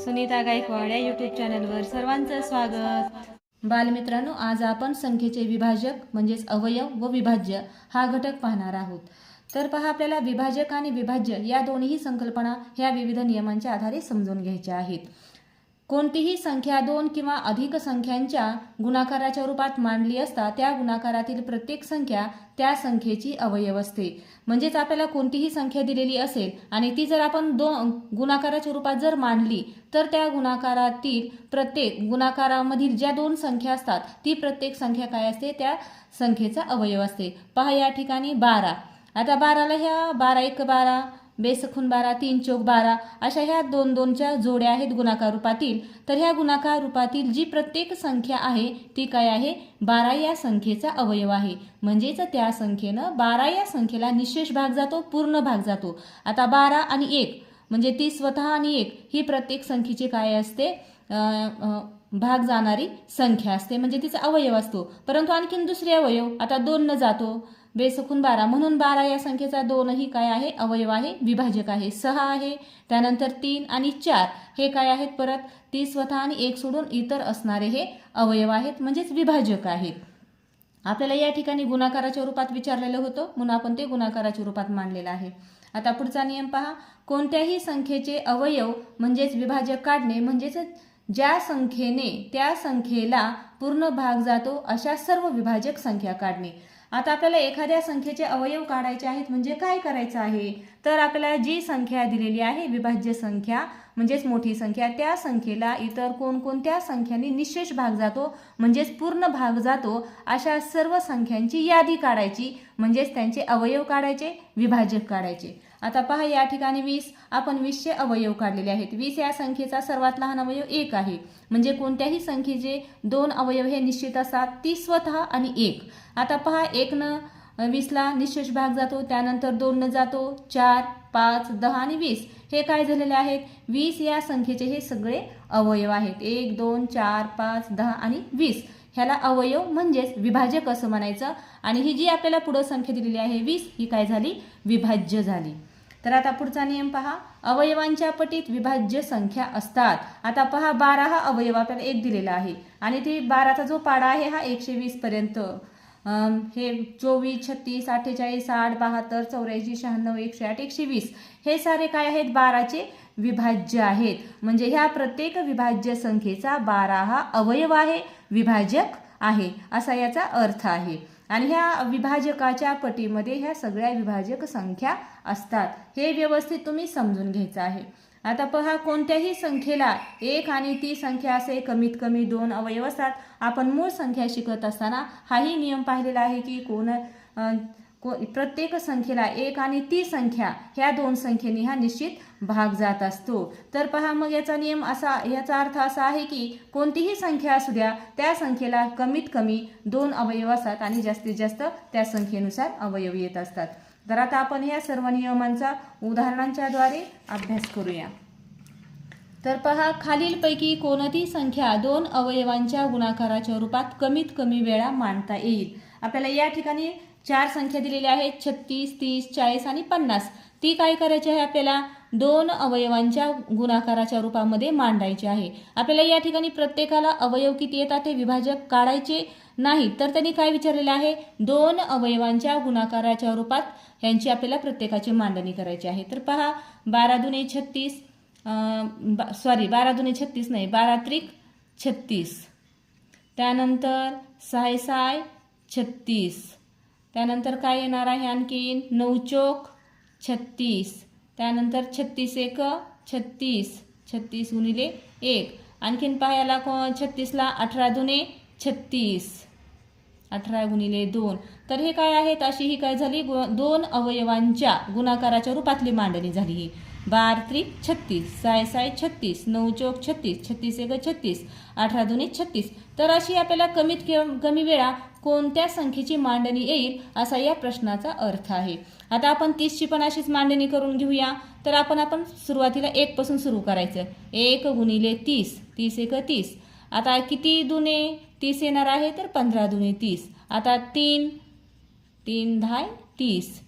सुनीता गायकवाड या यूट्यूब चॅनलवर सर्वांचं स्वागत. बालमित्रांनो आज आपण संख्येचे विभाजक म्हणजेच अवयव व विभाज्य हा घटक पाहणार आहोत. तर पहा आपल्याला विभाजक आणि विभाज्य या दोन्ही संकल्पना ह्या विविध नियमांच्या आधारे समजून घ्यायच्या आहेत. कोणतीही संख्या दोन किंवा अधिक संख्यांच्या गुणाकाराच्या रूपात मांडली असता त्या गुणाकारातील प्रत्येक संख्या त्या संख्येची अवयव असते. म्हणजेच आपल्याला कोणतीही संख्या दिलेली असेल आणि ती जर आपण दोन गुणाकाराच्या रूपात जर मांडली तर त्या गुणाकारातील प्रत्येक गुणाकारामधील ज्या दोन संख्या असतात ती प्रत्येक संख्या काय असते? त्या संख्येचा अवयव असते. पहा या ठिकाणी बारा. आता बाराला ह्या बारा एक बारा बेसखून बारा तीन चौक बारा अशा ह्या दोन दोनच्या जोड्या आहेत गुणाकार रूपातील. तर ह्या गुणाकार रूपातील जी प्रत्येक संख्या आहे ती काय आहे? बारा या संख्येचा अवयव आहे. म्हणजेच त्या संख्येनं बारा या संख्येला निशेष भाग जातो पूर्ण भाग जातो. आता बारा आणि एक म्हणजे ती स्वतः आणि एक ही प्रत्येक संख्येची काय असते? भाग जाणारी संख्या असते म्हणजे तिचा अवयव असतो. परंतु आणखीन दुसरे अवयव आता दोन न जातो. बेसखून बारा म्हणून बारा या संख्येचा दोनही काय आहे? अवयव आहे विभाजक आहे. सहा आहे त्यानंतर तीन आणि चार. हे काय आहेत परत? ती स्वतः आणि एक सोडून इतर असणारे हे अवयव आहेत म्हणजेच विभाजक आहेत. आपल्याला या ठिकाणी गुणाकाराच्या रूपात विचारलेलं होतं म्हणून आपण ते गुणाकाराच्या रूपात मांडलेलं आहे. आता पुढचा नियम पहा. कोणत्याही संख्येचे अवयव म्हणजेच विभाजक काढणे म्हणजेच ज्या संख्येने त्या संख्येला पूर्ण भाग जातो अशा सर्व विभाजक संख्या काढणे. आता आपल्याला एखाद्या संख्येचे अवयव काढायचे आहेत म्हणजे काय करायचं आहे? तर आपल्याला जी संख्या दिलेली आहे विभाज्य संख्या म्हणजेच मोठी संख्या त्या संख्येला इतर कोणकोणत्या संख्यांनी निशेष भाग जातो म्हणजेच पूर्ण भाग जातो अशा सर्व संख्यांची यादी काढायची म्हणजेच त्यांचे अवयव काढायचे विभाजक काढायचे. आता पहा या ठिकाणी वीस आपण वीसचे अवयव काढलेले आहेत. वीस या संख्येचा सर्वात लहान अवयव एक आहे. म्हणजे कोणत्याही संख्येचे दोन अवयव हे निश्चित असतात ती स्वतः आणि एक. आता पहा एकनं वीसला निशेष भाग जातो त्यानंतर दोननं जातो चार पाच दहा आणि वीस. हे काय झालेले आहेत? वीस या संख्येचे हे सगळे अवयव आहेत. एक दोन चार पाच दहा आणि वीस. ह्याला अवयव म्हणजेच विभाजक असं म्हणायचं. आणि ही जी आपल्याला पुढं संख्या दिलेली आहे वीस ही काय झाली? विभाज्य झाली. तर आता पुढचा नियम पहा. अवयवांच्या पटीत विभाज्य संख्या असतात. आता पहा बारा हा अवयव आपल्याला एक दिलेला आहे. आणि ती बाराचा जो पाडा आहे हा एकशे वीस पर्यंत. हे चोवीस छत्तीस अठ्ठेचाळीस साठ बहात्तर चौऱ्याऐंशी शहाण्णव एकशे आठ एकशे वीस. हे सारे काय आहेत? बाराचे विभाज्य आहेत. म्हणजे ह्या प्रत्येक विभाज्य संख्येचा बारा हा अवयव आहे विभाजक आहे. असा याचा अर्थ आहे. आणि ह्या विभाजकाच्या पटीमध्ये ह्या सगळ्या विभाजक संख्या असतात. हे व्यवस्थित तुम्ही समजून घ्यायचं आहे. आता पहा कोणत्याही संख्येला एक आणि ती संख्या असे कमीत कमी दोन अवयव असतात. आपण मूळ संख्या शिकत असताना हाही नियम पाहिलेला आहे की कोण को प्रत्येक संख्येला एक आणि ती संख्या ह्या दोन संख्येने हा निश्चित भाग जात असतो. तर पहा मग याचा नियम असा याचा अर्थ असा आहे की कोणतीही संख्या असू द्या त्या संख्येला कमीत कमी दोन अवयव असतात आणि जास्तीत जास्त त्या संख्येनुसार अवयव येत असतात. तर आता आपण या सर्व नियमांचा उदाहरणांच्या द्वारे अभ्यास करूया. तर पहा खालीलपैकी कोणती संख्या दोन अवयवांच्या गुणाकाराच्या रूपात कमीत कमी वेळा मांडता येईल? आपल्याला या ठिकाणी चार संख्या दिलेल्या आहेत. छत्तीस तीस चाळीस आणि पन्नास. ती काय करायची आहे आपल्याला? दोन अवयवांच्या गुणाकाराच्या रूपामध्ये मांडायची आहे. आपल्याला या ठिकाणी प्रत्येकाला अवयव किती येतात ते विभाजक काढायचे नाही. तर त्यांनी काय विचारलेलं आहे? दोन अवयवांच्या गुणाकाराच्या रूपात यांची आपल्याला प्रत्येकाची मांडणी करायची आहे. तर पहा बारा दुने छत्तीस सॉरी बारा दुने छत्तीस नाही बारा त्रिक छत्तीस. त्यानंतर साय साय छत्तीस. त्यानंतर काय येणार आहे आणखीन? नऊ चोक छत्तीस. त्यानंतर छत्तीस एक छत्तीस. छत्तीस गुणिले एक. आणखीन पाहायला को छत्तीसला अठरा दुने छत्तीस. अठरा गुणिले दोन. तर हे काय आहेत? अशी ही काय झाली? गु दोन अवयवांच्या गुणाकाराच्या रूपातली मांडणी झाली ही. बार त्रिक छत्तीस. साय साय छत्तीस. नऊ चौक छत्तीस. छत्तीस एक छत्तीस. अठरा दोन्ही छत्तीस. तर अशी आपल्याला कमीत कमी वेळा कोणत्या संख्येची मांडणी येईल असा या प्रश्नाचा अर्थ आहे. आता आपण तीसची पण अशीच मांडणी करून घेऊया. तर आपण आपण सुरुवातीला एकपासून सुरू करायचं. एक गुणिले तीस तीस एक तीस. आता किती दुने तीस येणार आहे तर पंधरा दुने तीस. आता तीन तीन दहा तीस.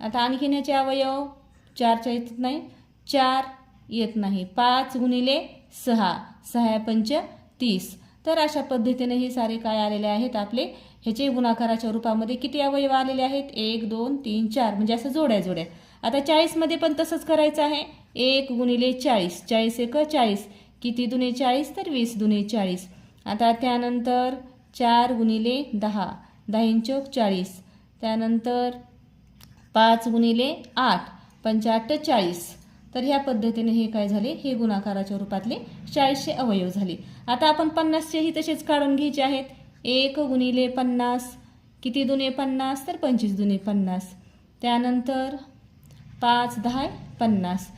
आता आणखीन याचे अवयव चारच्या येत नाही. चार येत नाही. पाच गुणिले सहा. सहा पंच तीस. तर अशा पद्धतीने हे सारे काय आलेले आहेत आपले? ह्याचे गुणाकाराच्या रूपामध्ये किती अवयव आलेले आहेत? एक दोन तीन चार. म्हणजे असं जोड्या जोड्या. आता चाळीसमध्ये पण तसंच करायचं आहे. एक गुणिले चाळीस. चाळीस एक चाळीस. किती दुने चाळीस? तर वीस दुने चाळीस. आता त्यानंतर चार गुणिले दहा. दहा चाळीस. त्यानंतर पाच गुणिले आठ. पंचाहत्तर चाळीस. तर ह्या पद्धतीने हे काय झाले? हे गुणाकाराच्या रूपातले चाळीसशे अवयव झाले. आता आपण पन्नासचेही तसेच काढून घ्यायचे आहेत. एक गुणिले पन्नास. किती दुने पन्नास? तर पंचवीस दुने पन्नास. त्यानंतर पाच दहा पन्नास.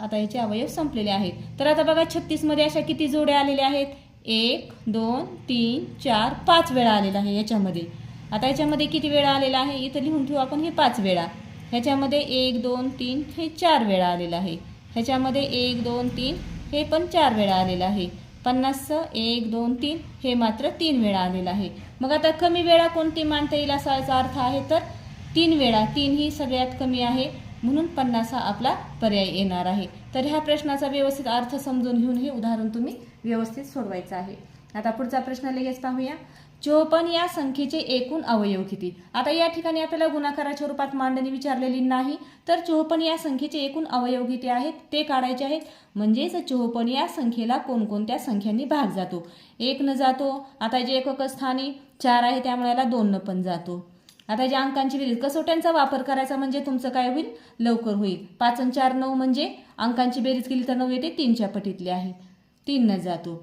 आता याचे अवयव संपलेले आहेत. तर आता बघा छत्तीसमध्ये अशा किती जोड्या आलेल्या आहेत? एक दोन तीन चार पाच वेळा आलेला आहे याच्यामध्ये. आता याच्यामध्ये किती वेळा आलेला आहे? इथं लिहून ठेवू आपण हे पाच वेळा. ह्याच्यामध्ये एक दोन तीन हे चार वेळा आलेलं आहे. ह्याच्यामध्ये एक दोन तीन हे पण चार वेळा आलेलं आहे. पन्नासचं एक दोन तीन हे मात्र तीन वेळा आलेलं आहे. मग आता कमी वेळा कोणती मानता येईल असा याचा अर्थ आहे तर? तीन वेळा तीन ही सगळ्यात कमी आहे म्हणून पन्नास हा आपला पर्याय येणार आहे. तर ह्या प्रश्नाचा व्यवस्थित अर्थ समजून घेऊन हे उदाहरण तुम्ही व्यवस्थित सोडवायचं आहे. आता पुढचा प्रश्न लगेच पाहूया. चोपन्न या संख्येचे एकूण अवयव किती? आता या ठिकाणी आपल्याला गुणाकाराच्या रूपात मांडणी विचारलेली नाही तर चोपन्न या संख्येचे एकूण अवयव किती आहेत ते काढायचे आहेत. म्हणजेच चोपन्न या संख्येला कोणकोणत्या संख्यांनी भाग जातो? एक न जातो आता जे एकक स्थानी चार आहे त्यामुळे याला दोन न पण जातो. आता ज्या अंकांची बेरीज कसोट्यांचा वापर करायचा म्हणजे तुमचं काय होईल? लवकर होईल. पाच आणि चार नऊ म्हणजे अंकांची बेरीज केली तर नऊ येते तीनच्या पटीतले आहे. तीन न जातो.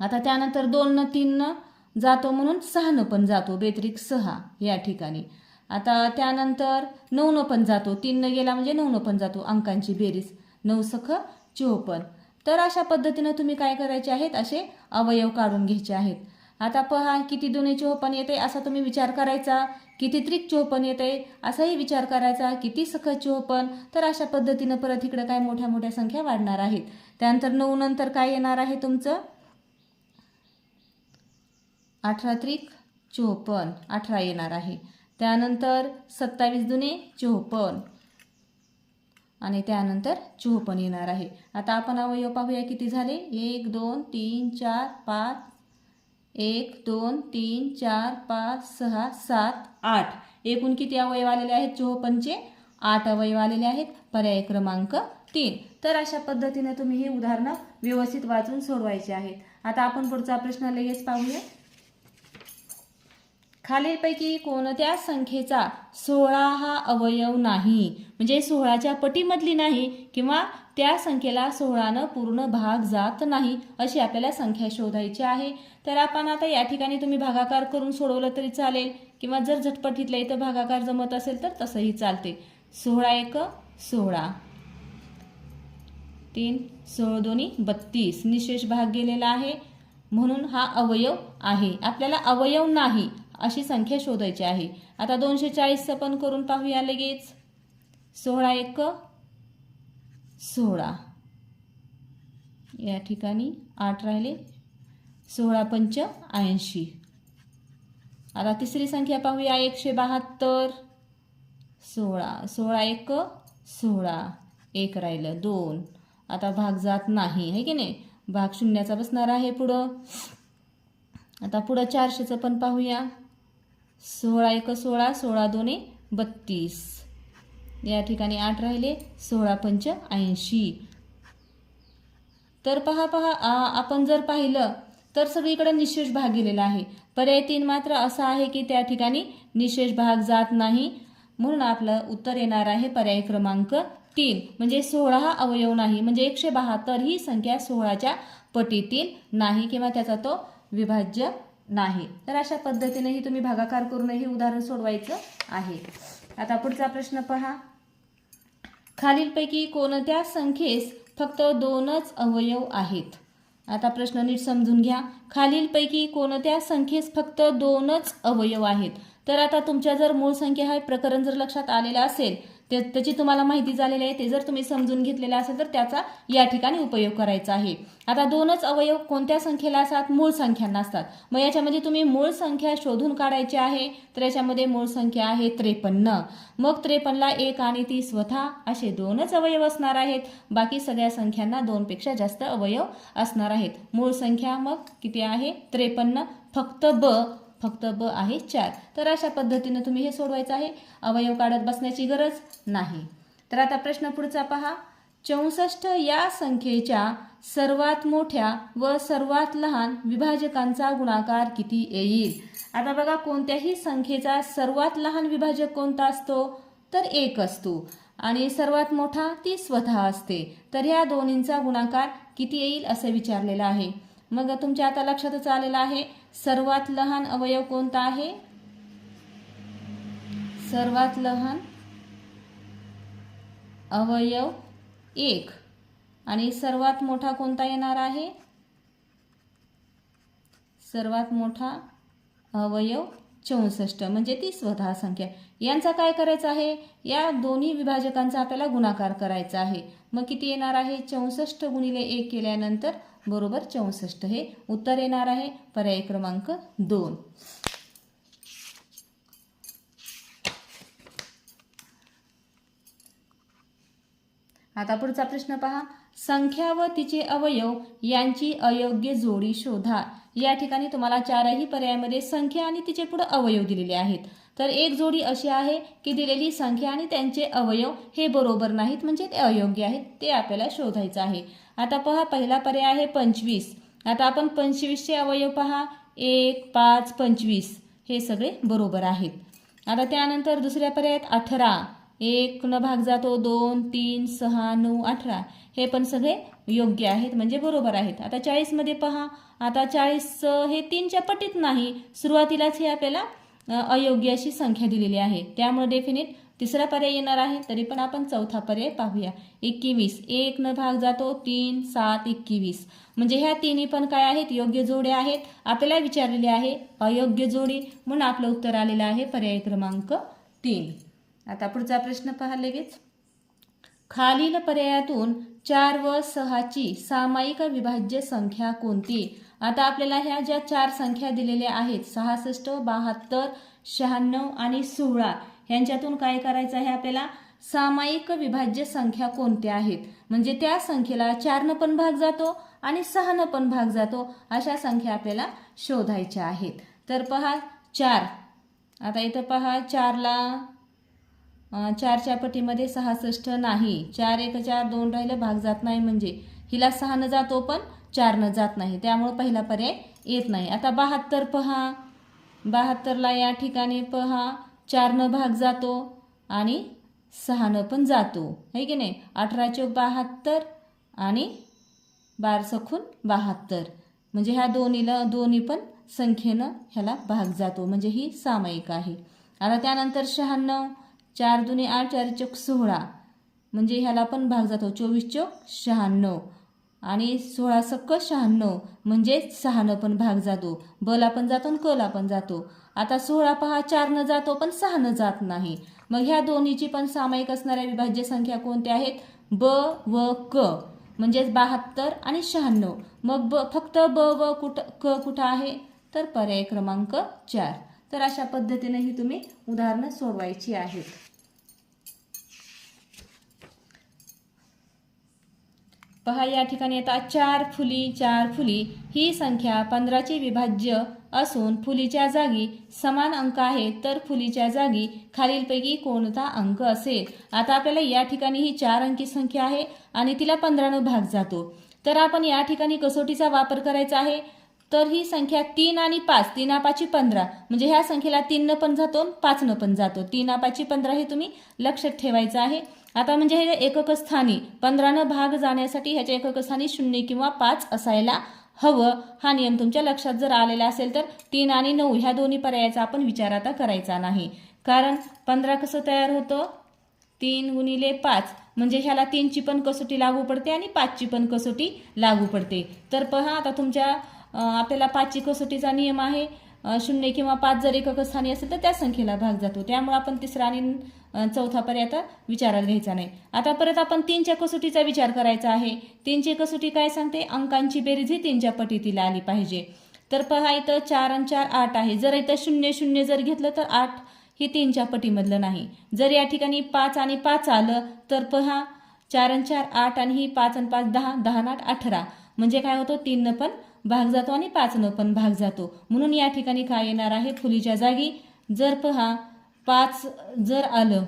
आता त्यानंतर दोन न तीन न जातो म्हणून सहानं पण जातो बेतरिक सहा या ठिकाणी. आता त्यानंतर नऊनं पण जातो तीननं गेला म्हणजे नऊनं पण जातो अंकांची बेरीज. नऊ सख चोपन्न. तर अशा पद्धतीनं तुम्ही काय करायचे आहेत? असे अवयव काढून घ्यायचे आहेत. आता पहा किती दोन्ही चोपन येते असा तुम्ही विचार करायचा. किती त्रिक चोपन येते असाही विचार करायचा. किती सख चोपन तर अशा पद्धतीनं परत इकडं काय मोठ्या मोठ्या संख्या वाढणार आहेत. त्यानंतर नऊ नंतर काय येणार आहे तुमचं? अठरा त्रिक चोपन्न अठरा येणार आहे. त्यानंतर सत्तावीस दुने चोपन्न. आणि त्यानंतर चोपन्न येणार आहे. आता आपण अवयव पाहूया किती झाले? एक दोन तीन चार पाच. एक दोन तीन चार पाच सहा सात आठ. एकूण किती अवयव आलेले आहेत? चोपन्नचे आठ अवयव आलेले आहेत. पर्याय क्रमांक तीन. तर अशा पद्धतीने तुम्ही ही उदाहरणं व्यवस्थित वाचून सोडवायची आहेत. आता आपण पुढचा प्रश्न लगेच पाहूया. खालीलपैकी कोणत्या संख्येचा सोळा हा अवयव नाही? म्हणजे सोळाच्या पटीमधली नाही किंवा त्या संख्येला सोळानं पूर्ण भाग जात नाही अशी आपल्याला संख्या शोधायची आहे. तर आपण आता या ठिकाणी तुम्ही भागाकार करून सोडवलं तरी चालेल. किंवा जर झटपटीतल्या इथं भागाकार जमत असेल तर तसंही चालते. सोळा एक सोळा. तीन सोळ दोन्ही बत्तीस. निशेष भाग गेलेला आहे. म्हणून हा अवयव आहे. आपल्याला अवयव नाही. अशी संख्या शोधायची आहे. आता दोनशे चाळीसचं पण करून पाहूया लगेच. सोळा एक सोळा. या ठिकाणी आठ राहिले. सोळा पंच ऐंशी. आता तिसरी संख्या पाहूया एकशे बहात्तर. सोळा सोळा एक सोळा. एक राहिलं दोन. आता भाग जात नाही आहे की नाही? भाग शून्याचा बसणार आहे पुढं. आता पुढं चारशेचं पण पाहूया. सोळा एक सोळा सोळा दोन्ही बत्तीस. या ठिकाणी आठ राहिले सोळा पंच ऐंशी. तर पहा पहा आपण जर पाहिलं तर सगळीकडे निशेष भाग गेलेला आहे. पर्याय तीन मात्र असा आहे की त्या ठिकाणी निशेष भाग जात नाही म्हणून आपलं उत्तर येणार आहे पर्याय क्रमांक तीन. म्हणजे सोळा हा अवयव नाही म्हणजे एकशे बहात्तर ही संख्या सोळाच्या पटीतील नाही किंवा त्याचा तो विभाज्य नाही. तर अशा पद्धतीनेही तुम्ही भागाकार करूनही उदाहरण सोडवायचं आहे. आता पुढचा प्रश्न पहा. खालीलपैकी कोणत्या संख्येस फक्त दोनच अवयव आहेत? आता प्रश्न नीट समजून घ्या. खालीलपैकी कोणत्या संख्येस फक्त दोनच अवयव आहेत? तर आता तुमच्या जर मूळ संख्या हा प्रकरण जर लक्षात आलेलं असेल ते त्याची तुम्हाला माहिती झालेली आहे ते जर तुम्ही समजून घेतलेलं असेल तर त्याचा या ठिकाणी उपयोग करायचा आहे. आता दोनच अवयव कोणत्या संख्येला असतात? मूळ संख्यांना असतात. मग याच्यामध्ये तुम्ही मूळ संख्या शोधून काढायची आहे तर याच्यामध्ये मूळ संख्या आहे त्रेपन्न. मग त्रेपन्नला एक आणि ती स्वतः असे दोनच अवयव असणार आहेत. बाकी सगळ्या संख्यांना दोनपेक्षा जास्त अवयव असणार आहेत. मूळ संख्या मग किती आहे? त्रेपन्न. फक्त ब फक्त ब आहे चार. तर अशा पद्धतीनं तुम्ही हे सोडवायचं आहे. अवयव काढत बसण्याची गरज नाही. तर आता प्रश्न पुढचा पहा. चौसष्ट या संख्येच्या सर्वात मोठ्या व सर्वात लहान विभाजकांचा गुणाकार किती येईल? आता बघा कोणत्याही संख्येचा सर्वात लहान विभाजक कोणता असतो? तर एक असतो. आणि सर्वात मोठा ती स्वतः असते. तर ह्या दोन्हींचा गुणाकार किती येईल असं विचारलेलं आहे. मग तुमच्या आता लक्षातच आलेलं आहे. सर्वात लहान अवयव कोणता आहे? सर्वात लहान अवयव एक. आणि सर्वात मोठा कोणता येणार आहे? सर्वात मोठा अवयव चौसष्ट म्हणजे ती स्वतः संख्या. यांचा काय करायचं आहे? या दोन्ही विभाजकांचा आपल्याला गुणाकार करायचा आहे. मग किती येणार आहे? चौसष्ट गुणिले एक केल्यानंतर बरोबर चौसष्ट. हे उत्तर येणार आहे. पर्याय क्रमांक दोन. आता पुढचा प्रश्न पहा. संख्या व तिचे अवयव यांची अयोग्य जोडी शोधा. या ठिकाणी तुम्हाला चारही पर्यायामध्ये संख्या आणि तिचे पुढे अवयव दिलेले आहेत. तर एक जोडी अशी आहे की दिलेली संख्या आणि त्यांचे अवयव हे बरोबर नाहीत म्हणजे ते अयोग्य आहेत ते आपल्याला शोधायचं आहे. आता पहा पहिला पर्याय आहे पंचवीस. आता आपण पंचवीसचे अवयव पहा. एक पाच पंचवीस. हे सगळे बरोबर आहेत. आता त्यानंतर दुसऱ्या पर्यायात अठरा. एक न भाग जातो दोन तीन सहा नऊ अठरा. हे पण सगळे योग्य आहेत म्हणजे बरोबर आहेत. आता चाळीसमध्ये पहा आता चाळीस हे तीनच्या पटीत नाही. सुरुवातीलाच हे आपल्याला अयोग्य अशी संख्या दिलेली आहे. त्यामुळे डेफिनेट तिसरा पर्याय येणार आहे तरी पण आपण चौथा पर्याय पाहूया. एकवीस. एक न भाग जातो तीन सात एकवीस. म्हणजे ह्या तिन्ही पण काय आहेत? योग्य जोड्या आहेत. आपल्याला विचारलेले आहे अयोग्य जोडी म्हणून आपलं उत्तर आलेलं आहे पर्याय क्रमांक तीन. आता पुढचा प्रश्न पहा लगेच. खालील पर्यायातून चार व सहाची सामायिक विभाज्य संख्या कोणती? आता आपल्याला ह्या ज्या चार संख्या दिलेल्या आहेत सहासष्ट बहात्तर शहाण्णव आणि सोळा ह्यांच्यातून काय करायचं आहे आपल्याला? सामायिक विभाज्य संख्या कोणत्या आहेत? म्हणजे त्या संख्येला चारनं पण भाग जातो आणि सहानं पण भाग जातो अशा संख्या आपल्याला शोधायच्या आहेत. तर पहा चार. आता इथं पहा चारला चारच्या पटीमध्ये सहासष्ट नाही. चार एक चार दोन राहिलं भाग जात नाही म्हणजे. हिला सहानं जातो पण चारनं जात नाही. त्यामुळं पहिला पर्याय येत नाही. आता बहात्तर पहा. बहात्तरला या ठिकाणी पहा. चारनं भाग जातो आणि सहानं पण जातो. है की नाही? अठरा चौक बहात्तर आणि बार सखून बहात्तर. म्हणजे ह्या दोन्हीला दोन्ही पण संख्येनं ह्याला भाग जातो. म्हणजे ही सामायिक आहे. आता त्यानंतर शहाण्णव. चार दुने आठ चार चौक सोळा. म्हणजे ह्याला पण भाग जातो. चोवीस चौक शहाण्णव. आणि सोळा सक्क शहाण्णव. म्हणजे सहानं पण भाग जातो. बला पण जातो आणि कला पण जातो. आता सोळा पहा चारनं जातो पण सहानं जात नाही. मग ह्या दोन्हीची पण सामायिक असणाऱ्या विभाज्य संख्या कोणत्या आहेत? ब व क. म्हणजेच बहात्तर आणि शहाण्णव. मग ब फक्त ब व कुठं क कुठं आहे? तर पर्याय क्रमांक चार. तर अशा पद्धतीने ही तुम्ही उदाहरणं सोडवायची आहेत. पहा या ठिकाणी आता चार फुली चार फुली. ही संख्या पंधराची विभाज्य असून फुलीच्या जागी समान अंक आहे तर फुलीच्या जागी खालीलपैकी कोणता अंक असेल? आता आपल्याला या ठिकाणी ही चार अंकी संख्या आहे आणि तिला पंधरानं भाग जातो. तर आपण या ठिकाणी कसोटीचा वापर करायचा आहे? तर ही संख्या तीन आणि पाच तीन आपाची पंधरा. म्हणजे ह्या संख्येला तीननं पण जातो आणि पाचनं पण जातो. तीन आपाची पंधरा हे तुम्ही लक्षात ठेवायचं आहे. आता म्हणजे हे एकक स्थानी पंधरानं भाग जाण्यासाठी ह्याच्या एकक स्थानी शून्य किंवा पाच असायला हवं. हा नियम तुमच्या लक्षात जर आलेला असेल तर तीन आणि नऊ ह्या दोन्ही पर्यायाचा आपण विचार आता करायचा नाही. कारण पंधरा कसं तयार होतं? तीन गुणिले पाच. म्हणजे ह्याला तीनची पण कसोटी लागू पडते आणि पाचची पण कसोटी लागू पडते. तर पहा आता तुमच्या आपल्याला पाचची कसोटीचा नियम आहे. शून्य किंवा पाच जर एकक स्थानी असेल तर त्या संख्येला भाग जातो. त्यामुळे आपण तिसरा आणि चौथा पर्याय आता विचारात घ्यायचा नाही. आता परत आपण तीनच्या कसोटीचा विचार करायचा आहे. तीनची कसोटी काय सांगते? अंकांची बेरीज ही तीनच्या पटीतील आली पाहिजे. तर पहा इथं चार आणि चार आठ आहे. जर इथं शून्य शून्य जर घेतलं तर आठ ही तीनच्या पटीमधलं नाही. जर या ठिकाणी पाच आणि पाच आलं तर पहा चार आणि चार आठ आणि ही पाच आणि पाच दहा दहा आणि आठ अठरा. म्हणजे काय होतं? तीननं पण भाग जातो आणि पाचनं पण भाग जातो. म्हणून या ठिकाणी काय येणार आहे? फुलीच्या जागी जर पहा पाच जर आलं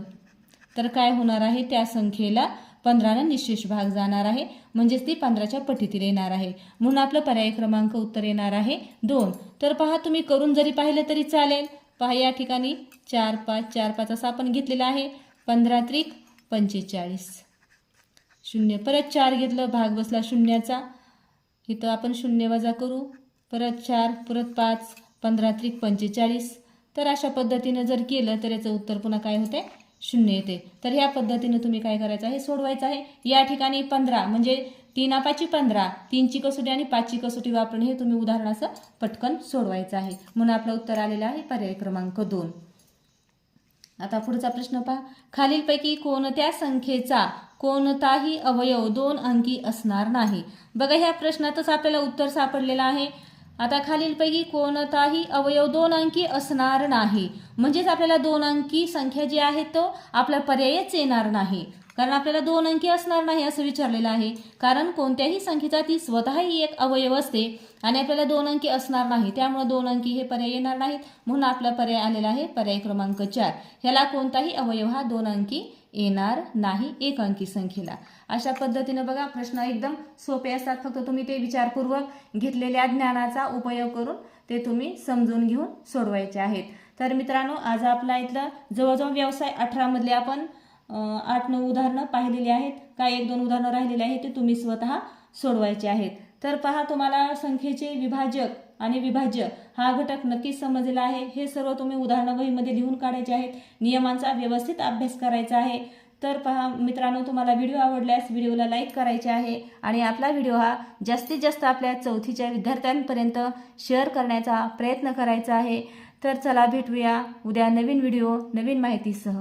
तर काय होणार आहे? त्या संख्येला पंधरानं निशेष भाग जाणार आहे. म्हणजेच ती पंधराच्या पटीतील येणार आहे. म्हणून आपलं पर्याय क्रमांक उत्तर येणार आहे दोन. तर पहा तुम्ही करून जरी पाहिलं तरी चालेल. पहा या ठिकाणी चार पाच चार पाच असा आपण घेतलेला आहे. पंधरा त्रिक पंचेचाळीस. शून्य. परत चार घेतलं भाग बसला शून्याचा. इथं आपण शून्य वजा करू. परत चार परत पाच पंधरा त्रिक पंचेचाळीस. तर अशा पद्धतीनं जर केलं तर याचं उत्तर पुन्हा काय होते शून्य येते. तर ह्या पद्धतीनं तुम्ही काय करायचं आहे? सोडवायचं आहे. या ठिकाणी पंधरा म्हणजे तीन आपाची पंधरा तीनची कसोटी आणि पाचची कसोटी वापरून हे तुम्ही उदाहरण पटकन सोडवायचं आहे. म्हणून आपलं उत्तर आलेलं आहे पर्याय क्रमांक दोन. आता पुढचा प्रश्न पहा. खालीलपैकी कोणत्या संख्येचा कोणताही अवयव दोन अंकी असणार नाही. बघा ह्या प्रश्नातच आपल्याला उत्तर सापडलेलं आहे. आता खालीलपैकी कोणताही अवयव दोन अंकी असणार नाही. म्हणजेच आपल्याला दोन अंकी संख्या जी आहे तो आपला पर्यायच येणार नाही. कारण आपल्याला दोन अंकी असणार नाही असं विचारलेलं आहे. कारण कोणत्याही संख्येचा ती स्वतःही एक अवयव असते आणि आपल्याला दोन अंकी असणार नाही. त्यामुळे दोन अंकी हे पर्याय येणार नाहीत. म्हणून आपला पर्याय आलेला आहे पर्याय क्रमांक चार. ह्याला कोणताही अवयव हा दोन अंकी येणार नाही एक अंकी संख्येला. अशा पद्धतीनं बघा प्रश्न एकदम सोपे असतात. फक्त तुम्ही ते विचारपूर्वक घेतलेल्या ज्ञानाचा उपयोग करून ते तुम्ही समजून घेऊन सोडवायचे आहेत. तर मित्रांनो आज आपला इथलं जवळजवळ व्यवसाय अठरामधले आपण आठ नऊ उदाहरणं पाहिलेली आहेत. काय एक दोन उदाहरणं राहिलेली आहेत ते तुम्ही स्वतः सोडवायचे आहेत. तर पहा तुम्हाला संख्येचे विभाजक आणि विभाज्य हा घटक नक्कीच समजलेला आहे. हे सर्व तुम्ही उदाहरणवहीमध्ये लिहून काढायचे आहेत. नियमांचा व्यवस्थित अभ्यास करायचा आहे. तर पहा मित्रांनो तुम्हाला व्हिडिओ आवडल्यास व्हिडिओला लाईक करायचे आहे आणि आपला व्हिडिओ हा जास्तीत जास्त आपल्या चौथीच्या विद्यार्थ्यांपर्यंत शेअर करण्याचा प्रयत्न करायचा आहे. तर चला भेटूया उद्या नवीन व्हिडिओ नवीन माहितीसह.